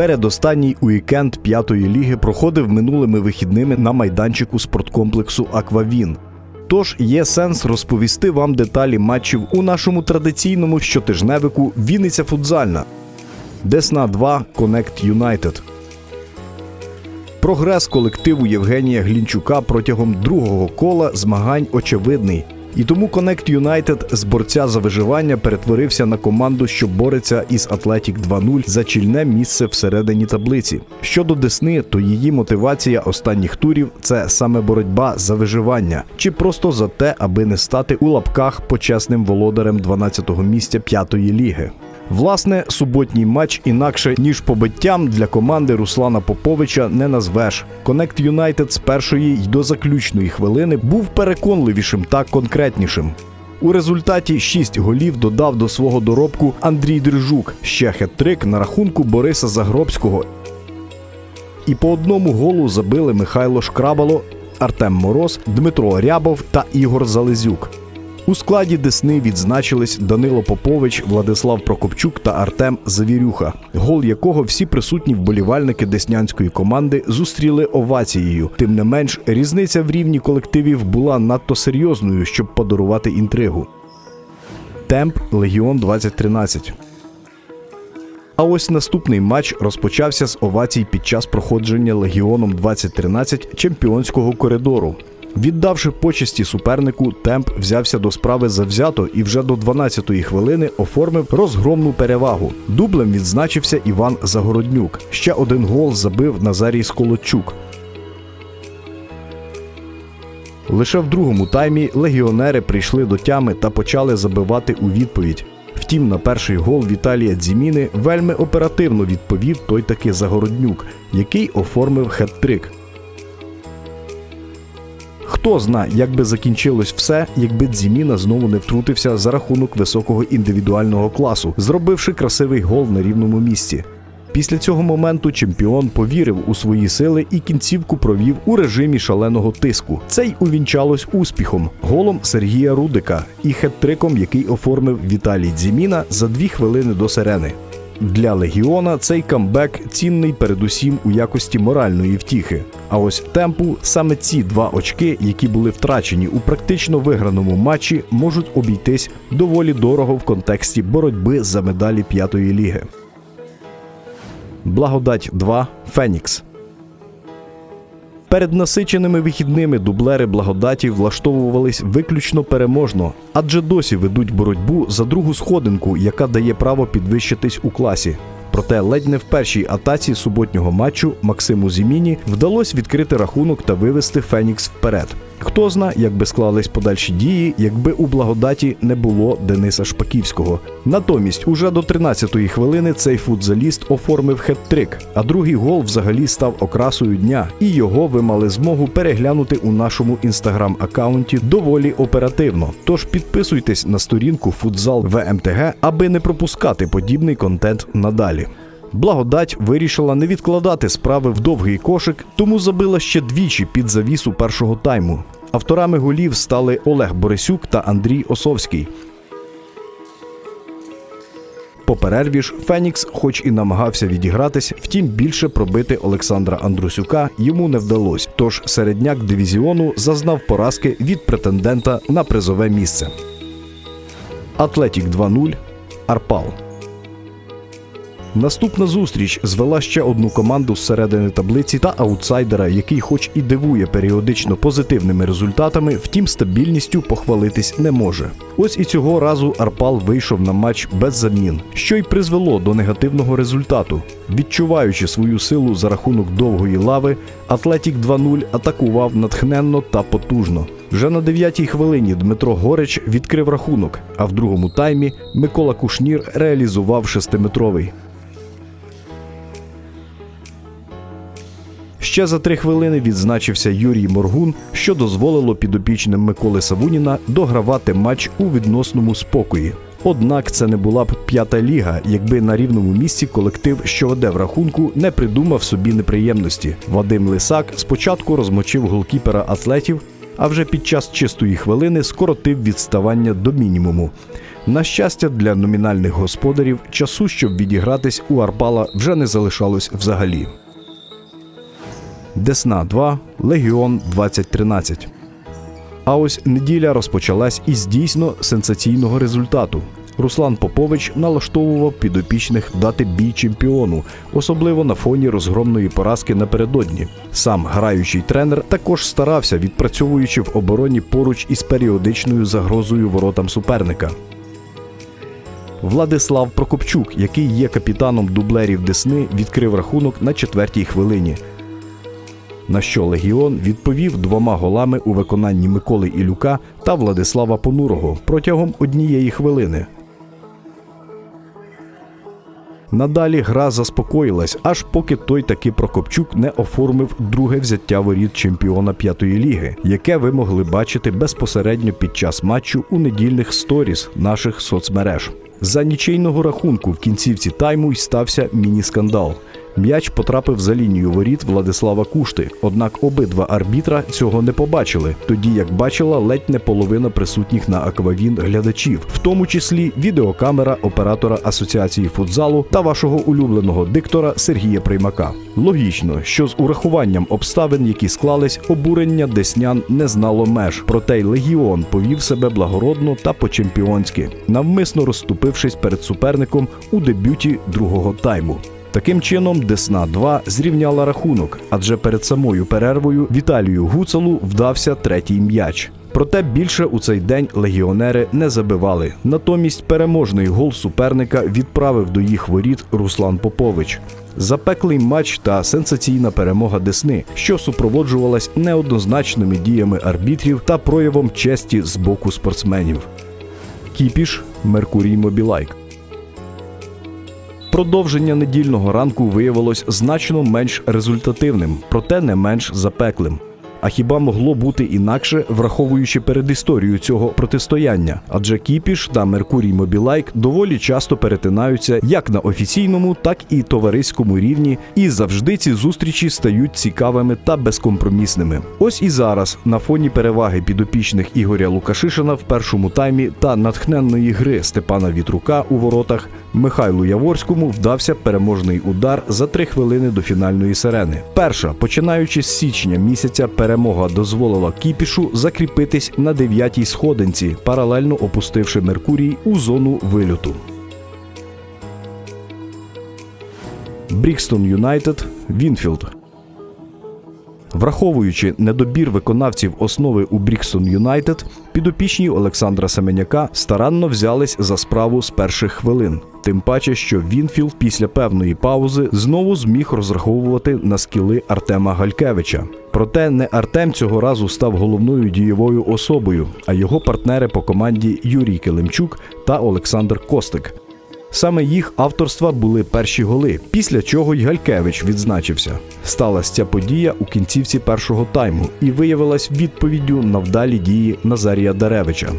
Передостанній уікенд п'ятої ліги проходив минулими вихідними на майданчику спорткомплексу Аквавін. Тож є сенс розповісти вам деталі матчів у нашому традиційному щотижневику Вінниця футзальна. Десна 2 Connect Юнайтед. Прогрес колективу Євгенія Глінчука протягом другого кола змагань очевидний. І тому Connect United з борця за виживання перетворився на команду, що бореться із Атлетік 2-0 за чільне місце всередині таблиці. Щодо Десни, то її мотивація останніх турів це саме боротьба за виживання, чи просто за те, аби не стати у лапках почесним володарем 12-го місця п'ятої ліги. Власне, суботній матч інакше ніж побиттям для команди Руслана Поповича не назвеш. Connect Юнайтед з першої й до заключної хвилини був переконливішим та конкретнішим. У результаті 6 голів додав до свого доробку Андрій Дрижук, ще хет-трик на рахунку Бориса Загробського. І по одному голу забили Михайло Шкрабало, Артем Мороз, Дмитро Рябов та Ігор Залезюк. У складі Десни відзначились Данило Попович, Владислав Прокопчук та Артем Завірюха, гол якого всі присутні вболівальники деснянської команди зустріли овацією. Тим не менш, різниця в рівні колективів була надто серйозною, щоб подарувати інтригу. Темп Легіон 2013 а ось наступний матч розпочався з овацій під час проходження Легіоном 2013 чемпіонського коридору. Віддавши почесті супернику, темп взявся до справи завзято і вже до 12-ї хвилини оформив розгромну перевагу. Дублем відзначився Іван Загороднюк. Ще один гол забив Назарій Сколодчук. Лише в другому таймі легіонери прийшли до тями та почали забивати у відповідь. Втім, на перший гол Віталія Дзіміни вельми оперативно відповів той таки Загороднюк, який оформив хет-трик. Хто зна, як би закінчилось все, якби Дзіміна знову не втрутився за рахунок високого індивідуального класу, зробивши красивий гол на рівному місці. Після цього моменту чемпіон повірив у свої сили і кінцівку провів у режимі шаленого тиску. Це й увінчалось успіхом, голом Сергія Рудика і хет-триком, який оформив Віталій Дзіміна за дві хвилини до сирени. Для легіона цей камбек цінний передусім у якості моральної втіхи. А ось темпу саме ці два очки, які були втрачені у практично виграному матчі, можуть обійтись доволі дорого в контексті боротьби за медалі п'ятої ліги. Благодать 2 Фенікс. Перед насиченими вихідними дублери благодаті влаштовувались виключно переможно, адже досі ведуть боротьбу за другу сходинку, яка дає право підвищитись у класі. Проте ледь не в першій атаці суботнього матчу Максиму Зіміні вдалося відкрити рахунок та вивести Фенікс вперед. Хто зна, як би склались подальші дії, якби у благодаті не було Дениса Шпаківського. Натомість, уже до 13-ї хвилини цей футзаліст оформив хет-трик, а другий гол взагалі став окрасою дня, і його ви мали змогу переглянути у нашому інстаграм-аккаунті доволі оперативно. Тож підписуйтесь на сторінку Футзал ВМТГ, аби не пропускати подібний контент надалі. Благодать вирішила не відкладати справи в довгий кошик, тому забила ще двічі під завісу першого тайму. Авторами голів стали Олег Борисюк та Андрій Осовський. По перерві ж Фенікс, хоч і намагався відігратись, втім більше пробити Олександра Андрусюка йому не вдалося. Тож середняк дивізіону зазнав поразки від претендента на призове місце. Атлетік 2-0 Арпал. Наступна зустріч звела ще одну команду з середини таблиці та аутсайдера, який, хоч і дивує періодично позитивними результатами, втім стабільністю похвалитись не може. Ось і цього разу Арпал вийшов на матч без замін, що й призвело до негативного результату. Відчуваючи свою силу за рахунок довгої лави, Атлетік 2-0 атакував натхненно та потужно. Вже на 9-й хвилині Дмитро Горич відкрив рахунок, а в другому таймі Микола Кушнір реалізував шестиметровий. Ще за три хвилини відзначився Юрій Моргун, що дозволило підопічним Миколи Савуніна догравати матч у відносному спокої. Однак це не була б п'ята ліга, якби на рівному місці колектив, що веде в рахунку, не придумав собі неприємності. Вадим Лисак спочатку розмочив голкіпера атлетів, а вже під час чистої хвилини скоротив відставання до мінімуму. На щастя, для номінальних господарів часу, щоб відігратись у Арпала, вже не залишалось взагалі. Десна 2, Легіон 2013. А ось неділя розпочалась із дійсно сенсаційного результату. Руслан Попович налаштовував підопічних дати бій чемпіону, особливо на фоні розгромної поразки напередодні. Сам граючий тренер також старався, відпрацьовуючи в обороні поруч із періодичною загрозою воротам суперника. Владислав Прокопчук, який є капітаном дублерів Десни, відкрив рахунок на четвертій хвилині. На що Легіон відповів двома голами у виконанні Миколи Ілюка та Владислава Понурого протягом однієї хвилини. Надалі гра заспокоїлась, аж поки той таки Прокопчук не оформив друге взяття воріт чемпіона п'ятої ліги, яке ви могли бачити безпосередньо під час матчу у недільних сторіс наших соцмереж. За нічийного рахунку в кінцівці тайму й стався міні-скандал. М'яч потрапив за лінію воріт Владислава Кушти, однак обидва арбітра цього не побачили, тоді як бачила ледь не половина присутніх на аквавін глядачів, в тому числі відеокамера оператора асоціації футзалу та вашого улюбленого диктора Сергія Приймака. Логічно, що з урахуванням обставин, які склались, обурення деснян не знало меж. Проте й легіон повів себе благородно та по-чемпіонськи, навмисно розступившись перед суперником у дебюті другого тайму. Таким чином, Десна 2 зрівняла рахунок, адже перед самою перервою Віталію Гуцалу вдався третій м'яч. Проте більше у цей день легіонери не забивали. Натомість переможний гол суперника відправив до їх воріт Руслан Попович. Запеклий матч та сенсаційна перемога Десни, що супроводжувалась неоднозначними діями арбітрів та проявом честі з боку спортсменів. Кіпіш Меркурій Мобілайк. Продовження недільного ранку виявилось значно менш результативним, проте не менш запеклим. А хіба могло бути інакше, враховуючи передісторію цього протистояння? Адже Кіпіш та Меркурій Мобілайк доволі часто перетинаються як на офіційному, так і товариському рівні, і завжди ці зустрічі стають цікавими та безкомпромісними. Ось і зараз, на фоні переваги підопічних Ігоря Лукашишина в першому таймі та натхненної гри Степана Вітрука у воротах, Михайлу Яворському вдався переможний удар за три хвилини до фінальної сирени. Перша, починаючи з січня місяця, перемога дозволила Кіпішу закріпитись на дев'ятій сходинці, паралельно опустивши Меркурій у зону вильоту. Брікстон Юнайтед Вінфілд. Враховуючи недобір виконавців основи у Брікстон Юнайтед, підопічні Олександра Семеняка старанно взялись за справу з перших хвилин. Тим паче, що Вінфілд після певної паузи знову зміг розраховувати на скіли Артема Галькевича. Проте не Артем цього разу став головною дієвою особою, а його партнери по команді Юрій Килимчук та Олександр Костик. Саме їх авторства були перші голи, після чого й Галькевич відзначився. Сталася ця подія у кінцівці першого тайму і виявилась відповіддю на вдалі дії Назарія Даревича.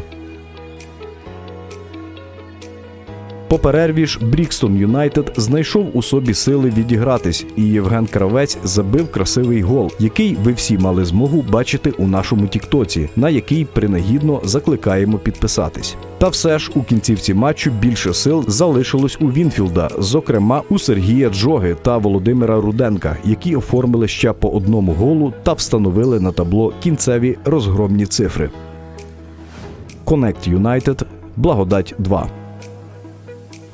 Перерві Брікстон Юнайтед знайшов у собі сили відігратись, і Євген Кравець забив красивий гол, який ви всі мали змогу бачити у нашому Тіктоці, на який принагідно закликаємо підписатись. Та все ж у кінцівці матчу більше сил залишилось у Вінфілда, зокрема у Сергія Джоги та Володимира Руденка, які оформили ще по одному голу та встановили на табло кінцеві розгромні цифри. Connect United Благодать 2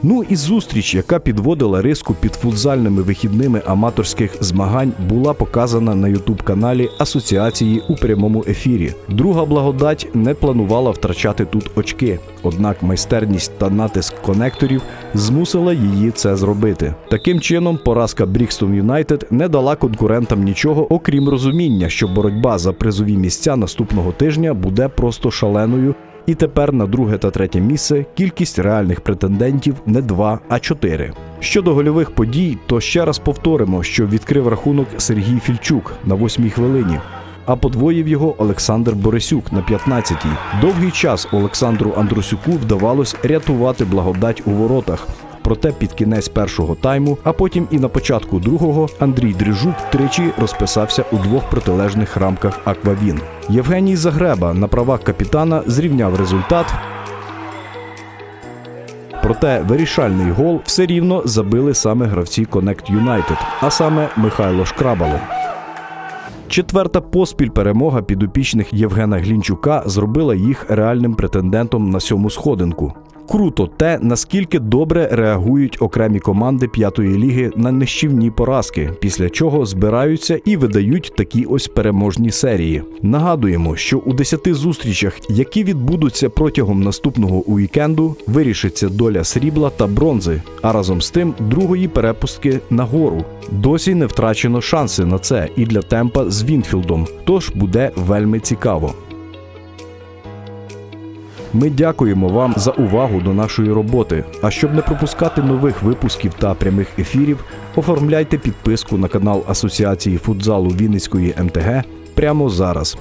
Ну і зустріч, яка підводила риску під футзальними вихідними аматорських змагань, була показана на ютуб-каналі Асоціації у прямому ефірі. Друга благодать не планувала втрачати тут очки, однак майстерність та натиск конекторів змусила її це зробити. Таким чином, поразка Брікстон Юнайтед не дала конкурентам нічого, окрім розуміння, що боротьба за призові місця наступного тижня буде просто шаленою. І тепер на друге та третє місце кількість реальних претендентів не два, а чотири. Щодо гольових подій, то ще раз повторимо, що відкрив рахунок Сергій Фільчук на восьмій хвилині. А подвоїв його Олександр Борисюк на 15-й. Довгий час Олександру Андрусюку вдавалось рятувати благодать у воротах. Проте під кінець першого тайму, а потім і на початку другого, Андрій Дрижук тричі розписався у двох протилежних рамках Аквавін. Євгеній Загреба на правах капітана зрівняв результат. Проте вирішальний гол все рівно забили саме гравці Connect United, а саме Михайло Шкрабало. Четверта поспіль перемога підопічних Євгена Глінчука зробила їх реальним претендентом на сьому сходинку. Круто те, наскільки добре реагують окремі команди п'ятої ліги на нищівні поразки, після чого збираються і видають такі ось переможні серії. Нагадуємо, що у 10 зустрічах, які відбудуться протягом наступного уікенду, вирішиться доля срібла та бронзи, а разом з тим другої перепустки нагору. Досі не втрачено шанси на це і для темпа з Вінфілдом, тож буде вельми цікаво. Ми дякуємо вам за увагу до нашої роботи. А щоб не пропускати нових випусків та прямих ефірів, оформляйте підписку на канал Асоціації футзалу Вінницької МТГ прямо зараз.